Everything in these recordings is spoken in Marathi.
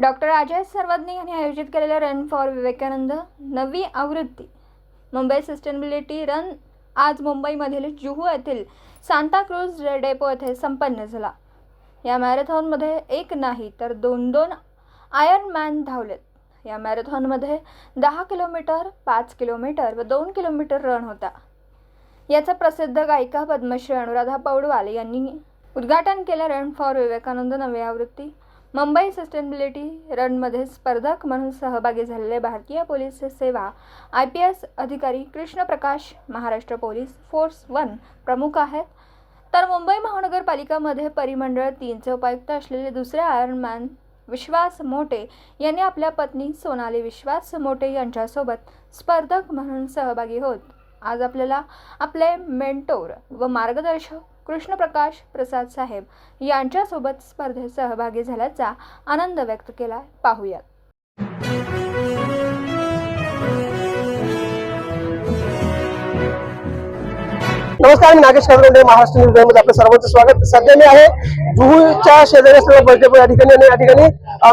डॉक्टर अजय सर्वज्ञ यांनी आयोजित केलेल्या रन फॉर विवेकानंद नवी आवृत्ती. मुंबई सस्टेनेबिलिटी रन आज मुंबईमधील जुहू येथील सांताक्रूज डेपो येथे संपन्न झाला. या मॅरेथॉनमध्ये एक नाही तर दोन दोन आयर्न मॅन धावलेत. या मॅरेथॉनमध्ये दहा किलोमीटर पाच किलोमीटर व दोन किलोमीटर रन होता. याचा प्रसिद्ध गायिका पद्मश्री अनुराधा पौडवाल यांनी उद्घाटन केलं रन फॉर विवेकानंद नवी आवृत्ती. मुंबई सस्टेनेबिलिटी रनमध्ये स्पर्धक म्हणून सहभागी झालेले भारतीय पोलीस सेवा आय पी एस अधिकारी Krishnaprakash Maharashtra police force one प्रमुख आहेत. तर मुंबई महानगरपालिकामध्ये परिमंडळ तीनचे उपायुक्त असलेले दुसरे आयर्नमॅन विश्वास मोटे यांनी आपल्या पत्नी सोनाली विश्वास मोटे यांच्यासोबत स्पर्धक म्हणून सहभागी होत. आज आपल्याला आपले मेंटोर व मार्गदर्शक कृष्णप्रकाश प्रसाद साहेब यांच्यासोबत स्पर्धेत सहभागी झाल्याचा आनंद व्यक्त केला. पाहूयात. नमस्कार मी नागेश खरवंडे महाराष्ट्र न्यूजमध्ये आपलं सर्वांचं स्वागत. सध्या मी आहे जुहूच्या शेजारी असलेल्या बळदेपूर या ठिकाणी आणि या ठिकाणी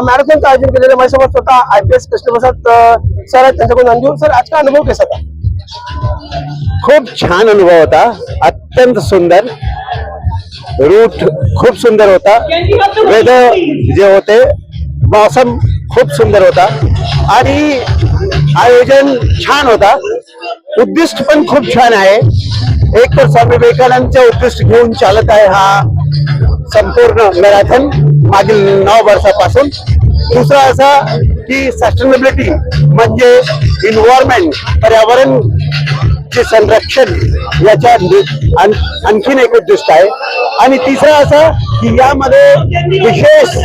मॅरेथॉनचं आयोजन केलेलं माझ्यासोबत स्वतः I P S Krishnaprasad sir आहेत. त्यांच्याकडून जाणून घेऊ सर आजचा अनुभव कसा होता? खूप छान अनुभव होता. अत्यंत सुंदर. रूट खूप सुंदर होता. वेदर जे होते मौसम खूप सुंदर होता. आणि आयोजन छान होता. उद्दिष्ट पण खूप छान आहे. एक तर स्वामी विवेकानंदचे उद्दिष्ट घेऊन चालत आहे हा संपूर्ण मॅरेथॉन मागील नऊ वर्षापासून. दुसरा असा की सस्टेनेबिलिटी म्हणजे इन्व्हायरमेंट पर्यावरण चे संरक्षण. याच्या आण- आणखीन एक उद्दिष्ट आहे. आणि तिसरं असं की यामध्ये विशेष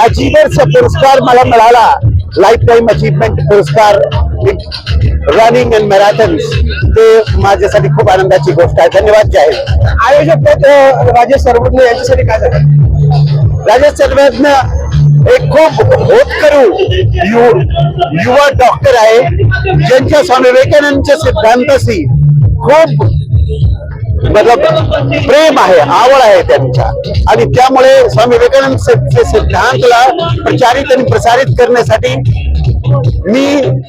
अचिव्हर्स पुरस्कार मला मिळाला. लाईफ टाईम अचीवमेंट पुरस्कार रनिंग अँड मॅरेथॉन्स ते माझ्यासाठी खूप आनंदाची गोष्ट आहे. धन्यवाद जाहीर आयोजक राजेश सर्वज्ञ यांच्यासाठी काय झालं? राजेश सर्वज्ञ एक खूप होतकरू यु युवा डॉक्टर आहे. ज्यांच्या स्वामी विवेकानंदच्या सिद्धांताशी खूप मतलब प्रेम आहे आवड आहे त्यांच्या. आणि त्यामुळे स्वामी विवेकानंद चे सिद्धांतला प्रचारित आणि प्रसारित करण्यासाठी मी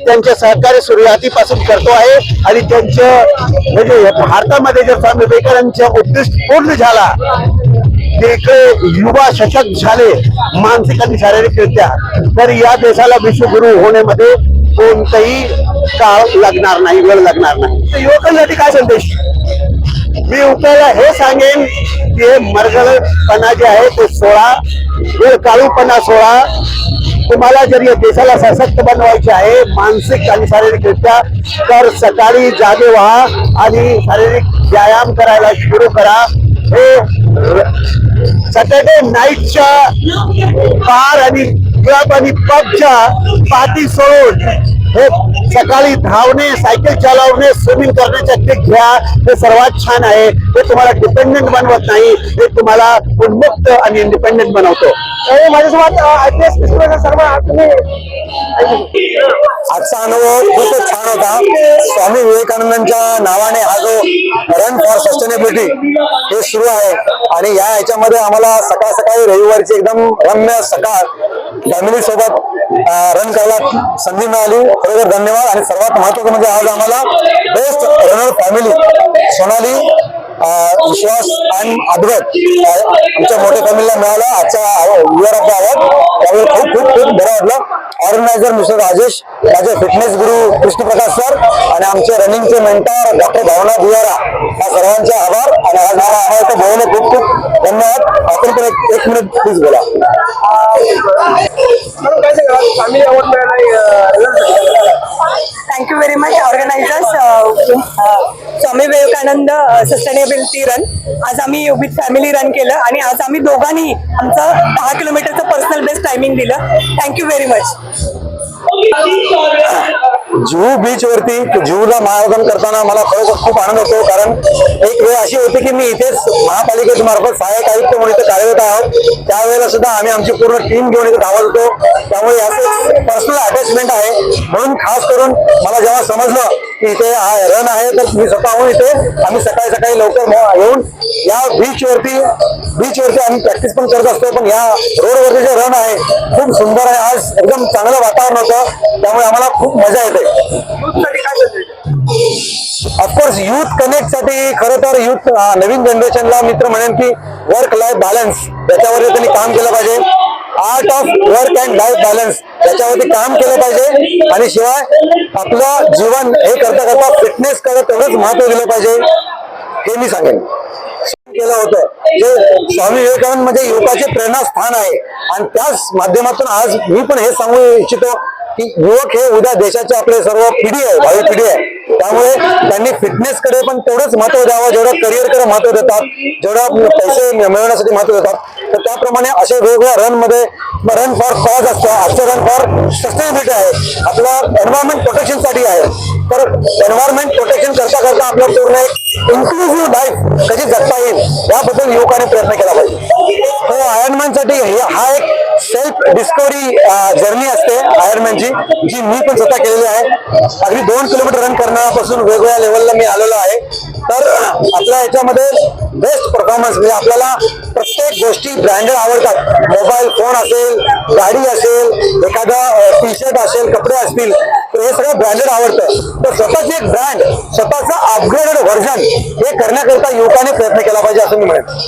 त्यांच्या सहकार्य सुरुवातीपासून करतो आहे. आणि त्यांचं म्हणजे भारतामध्ये जर स्वामी विवेकानंदचा उद्दिष्ट पूर्ण झाला इकडे युवा सशक्त झाले मानसिक आणि शारीरिकरित्या तर या देशाला विश्वगुरु होण्यामध्ये कोणताही काळ लागणार नाही वेळ लागणार नाही. तर युवकांसाठी काय संदेश? मी उठायला हे सांगेन की हे मरगळपणा जे आहे ते सोळा वेळ काळूपणा सोळा तुम्हाला जर या देशाला सशक्त बनवायचे आहे मानसिक आणि शारीरिकरित्या तर सकाळी जागे व्हा आणि शारीरिक व्यायाम करायला सुरू करा. हे सॅटर्डे नाईटच्या बार आणि क्लब आणि पबच्या पार्टी सोडून हे सकाळी धावणे सायकल चालवणे स्विमिंग करण्याचे ट्रिक घ्या. हे सर्वात छान आहे. हे तुम्हाला डिपेंडेंट बनवत नाही. हे तुम्हाला उन्मुक्त आणि इंडिपेंडेंट बनवतो. माझ्यासोबत आय सर्व तुम्ही. आजचा अनुभव खूपच छान होता. स्वामी विवेकानंदांच्या नावाने हा रन फॉर सस्टेनेबिलिटी हे सुरू आहे. आणि या ह्याच्यामध्ये आम्हाला सकाळ सकाळी रविवारची एकदम रम्य सकाळ फॅमिली सोबत रन करायला संधी मिळाली. खरोखर धन्यवाद. आणि सर्वात महत्वाचं म्हणजे आज आम्हाला best runner family Sonali Vishwas आणि अद्वैत आमच्या मोठ्या फॅमिलीला मिळाला. आजचा युअर आवाज द खूप खूप खूप बरं वाटलं. ऑर्गनायझर मिस्टर राजेश माझे फिटनेस गुरु कृष्णप्रकाश सर आणि आमचे रनिंगचे मेंटर डॉक्टर भावना दिवारा या सर्वांचे आभार. आणि आज मला आम्हाला भाऊने खूप खूप धन्यवाद. आपण पण एक मिनिट प्लीज बोला. Thank you very much organisers Swami Vivekananda sustainability run आज आम्ही विथ फॅमिली रन केलं आणि आज आम्ही दोघांनी आमचं दहा किलोमीटरचं पर्सनल बेस्ट टायमिंग दिलं. Thank you very much Juhu beach वरती जुहूला महाराजन करताना मला खरोखर खूप आनंद होतो कारण एक वेळ अशी होती की मी इथेच महापालिकेच्या मार्फत सहाय्यक आयुक्त म्हणून इथे कार्यरत आहोत. त्यावेळेला सुद्धा आम्ही आमची पूर्ण टीम घेऊन इथे धावत होतो. त्यामुळे याचं पर्सनल अटॅचमेंट आहे. म्हणून खास करून मला जेव्हा समजलं की इथे हा रन आहे तर मी स्वतःहून इथे आम्ही सकाळी सकाळी लवकर येऊन या बीच वरती बीच वरती आम्ही प्रॅक्टिस पण करत असतो. पण या रोडवरती जे रन आहे खूप सुंदर आहे. आज एकदम चांगलं वातावरण होतं. त्यामुळे आम्हाला खूप मजा येते. ऑफकोर्स युथ कनेक्टसाठी खर तर युथ नवीन जनरेशनला मित्र म्हणेन की वर्क लाईफ बॅलन्स याच्यावरती त्यांनी काम केलं पाहिजे. Art of work and life balance याच्यावरती काम केलं पाहिजे. आणि शिवाय आपलं जीवन हे करता करता फिटनेस करत तेवढंच महत्त्व दिलं पाहिजे हे मी सांगेन. केलं होतं. जे स्वामी विवेकानंद म्हणजे युवकाचे प्रेरणास्थान आहे. आणि त्याच माध्यमातून आज मी पण हे सांगू इच्छितो की युवक हे उद्या देशाचे आपले सर्व पिढी आहे भावी पिढी आहे. त्यामुळे त्यांनी फिटनेस कडे पण तेवढंच महत्त्व द्यावं जेवढं करिअरकडे महत्त्व देतात जेवढं पैसे मिळवण्यासाठी महत्त्व देतात. तर त्याप्रमाणे असे वेगवेगळ्या रनमध्ये रन फॉर कॉज असतं. आजचं रन फॉर सस्टेनेबिलिटी आहे. आपलं एन्व्हायरमेंट प्रोटेक्शनसाठी आहे. तर एन्व्हायरमेंट प्रोटेक्शन करता करता आपलं पूर्ण एक इन्क्लुझिव्ह लाईफ कशी जगता येईल? याबद्दल युवकाने प्रयत्न केला पाहिजे. हो आयर्नमॅनसाठी हा एक सेल्फ डिस्कवरी जर्नी असते आयर्नमॅनची जी मी पण स्वतः केलेली आहे. अगदी दोन किलोमीटर रन करण्यापासून वेगवेगळ्या लेवलला मी आलेलो आहे. तर आपल्या याच्यामध्ये बेस्ट परफॉर्मन्स म्हणजे आपल्याला प्रत्येक गोष्टी ब्रँडेड आवडतात. मोबाईल फोन असेल गाडी असेल एखादा टी शर्ट असेल कपडे असतील तर हे सगळं ब्रँडेड आवडतं. तर स्वतःचे एक ब्रँड स्वतःचं अपग्रेडेड व्हर्जन हे करण्याकरता युवकाने प्रयत्न केला पाहिजे असं मी म्हणेन.